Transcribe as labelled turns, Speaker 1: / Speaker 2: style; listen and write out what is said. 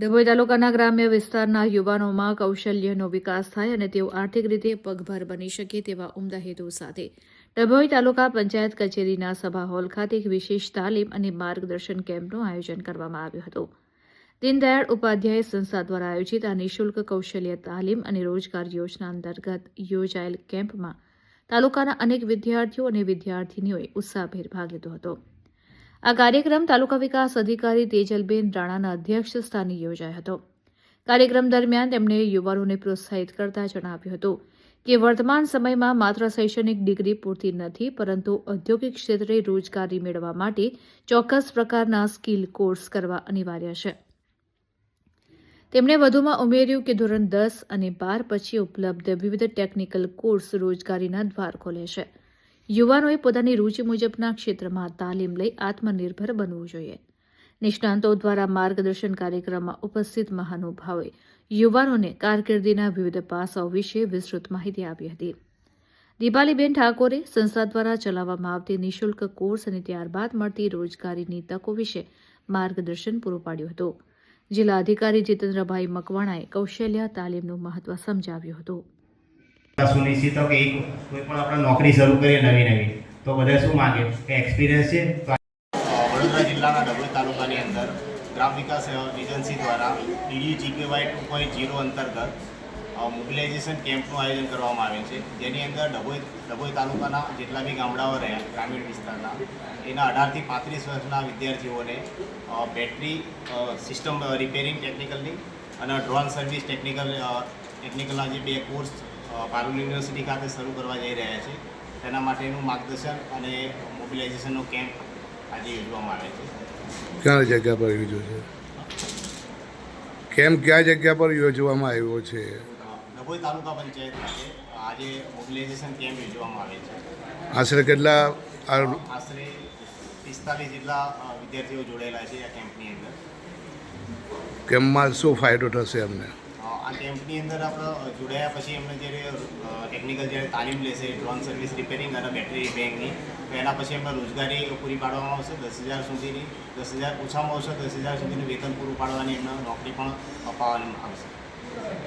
Speaker 1: ડભોઈ તાલુકાના ગ્રામ્ય વિસ્તારના યુવાનોમાં કૌશલ્યનો વિકાસ થાય અને તેઓ આર્થિક રીતે પગભર બની શકે તેવા ઉમદા હેતુ સાથે. ડભોઈ તાલુકા પંચાયત કચેરીના સભા હોલ ખાતે એક વિશેષ તાલીમ અને માર્ગદર્શન કેમ્પનું આયોજન કરવામાં આવ્યું હતું. દીનદયાળ ઉપાધ્યાય સંસ્થા દ્વારા આયોજિત આ નિઃશુલ્ક કૌશલ્ય તાલીમ અને રોજગાર યોજના અંતર્ગત યોજાયેલ કેમ્પમાં તાલુકાના અનેક વિદ્યાર્થીઓ અને વિદ્યાર્થીનીઓએ ઉત્સાહભેર ભાગ લીધો હતો. આ કાર્યક્રમ તાલુકા વિકાસ અધિકારી તેજલબેન રાણાના અધ્યક્ષ સ્થાને યોજાયો હતો. કાર્યક્રમ દરમિયાન તેમણે યુવાનોને પ્રોત્સાહિત કરતા જણાવ્યું હતું કે વર્તમાન સમયમાં માત્ર શૈક્ષણિક ડિગ્રી પૂરતી નથી, પરંતુ ઔદ્યોગિક ક્ષેત્રે રોજગારી મેળવવા માટે ચોક્કસ પ્રકારના સ્કિલ કોર્સ કરવા અનિવાર્ય છે. તેમણે વધુમાં ઉમેર્યું કે ધોરણ દસ અને બાર પછી ઉપલબ્ધ વિવિધ ટેકનિકલ કોર્સ રોજગારીના દ્વાર ખોલે છે. યુવાનોએ પોતાની રૂચિ મુજબના ક્ષેત્રમાં તાલીમ લઈ આત્મનિર્ભર બનવું જોઈએ. નિષ્ણાંતો દ્વારા માર્ગદર્શન કાર્યક્રમમાં ઉપસ્થિત મહાનુભાવોએ યુવાનોને કારકિર્દીના વિવિધ પાસાઓ વિશે વિસ્તૃત માહિતી આપી હતી. દીપાલીબેન ઠાકોરે સંસ્થા દ્વારા ચલાવવામાં આવતી નિઃશુલ્ક કોર્સ અને ત્યારબાદ મળતી રોજગારીની તકો વિશે માર્ગદર્શન પૂરું પાડ્યું હતું. જિલ્લા અધિકારી જીતેન્દ્રભાઈ મકવાણાએ કૌશલ્ય તાલીમનું મહત્વ સમજાવ્યું હતું.
Speaker 2: સુનિશ્ચિત કે એક કોઈ પણ આપણે નોકરી શરૂ કરીએ નવી નવી, તો બધા શું માગે? કે એક્સપિરિયન્સ છે?
Speaker 3: વડોદરા જિલ્લાના ડભોઈ તાલુકાની અંદર ગ્રામ વિકાસ એજન્સી દ્વારા DD GKY two point zero અંતર્ગત મોબિલાઇઝેશન કેમ્પનું આયોજન કરવામાં આવે છે. જેની અંદર ડભોઈ ડભોઈ તાલુકાના જેટલા બી ગામડાઓ રહ્યા ગ્રામીણ વિસ્તારના, એના અઢારથી પાંત્રીસ વર્ષના વિદ્યાર્થીઓને બેટરી સિસ્ટમ રિપેરિંગ ટેકનિકલની અને ડ્રોન સર્વિસ ટેકનિકલ ટેકનિકલના જે બે કોર્સ પારુલ યુનિવર્સિટી ખાતે શરૂ કરવા જઈ રહ્યા છે. તેના માટેનું માર્ગદર્શન અને મોબિલાઇઝેશનનો કેમ્પ આજે યોજવામાં આવે છે.
Speaker 4: ક્યાં જગ્યા પર યોજ્યો છે? કેમ્પ કયા જગ્યા પર યોજવામાં આવ્યો છે?
Speaker 3: ડભોઈ તાલુકા પંચાયત ખાતે આજે મોબિલાઇઝેશન કેમ્પ યોજવામાં આવે છે.
Speaker 4: આશરે કેટલા
Speaker 3: આશરે પિસ્તાલીસ જેટલા વિદ્યાર્થીઓ જોડાયેલા છે આ કેમ્પની અંદર.
Speaker 4: કેમ્પમાં શું ફાયદો થશે અમને
Speaker 3: આ કેમ્પની અંદર આપણે જોડાયા પછી એમને જ્યારે ટેકનિકલ જ્યારે તાલીમ લેશે ડ્રોન સર્વિસ રિપેરિંગ અને બેટરી રિપેરિંગની તો એના પછી એમને રોજગારી પૂરી પાડવામાં આવશે. દસ હજાર સુધીની, દસ હજાર ઓછામાં ઓછા દસ હજાર સુધીનું વેતન પૂરું પાડવાની એમને નોકરી પણ અપાવવામાં આવશે.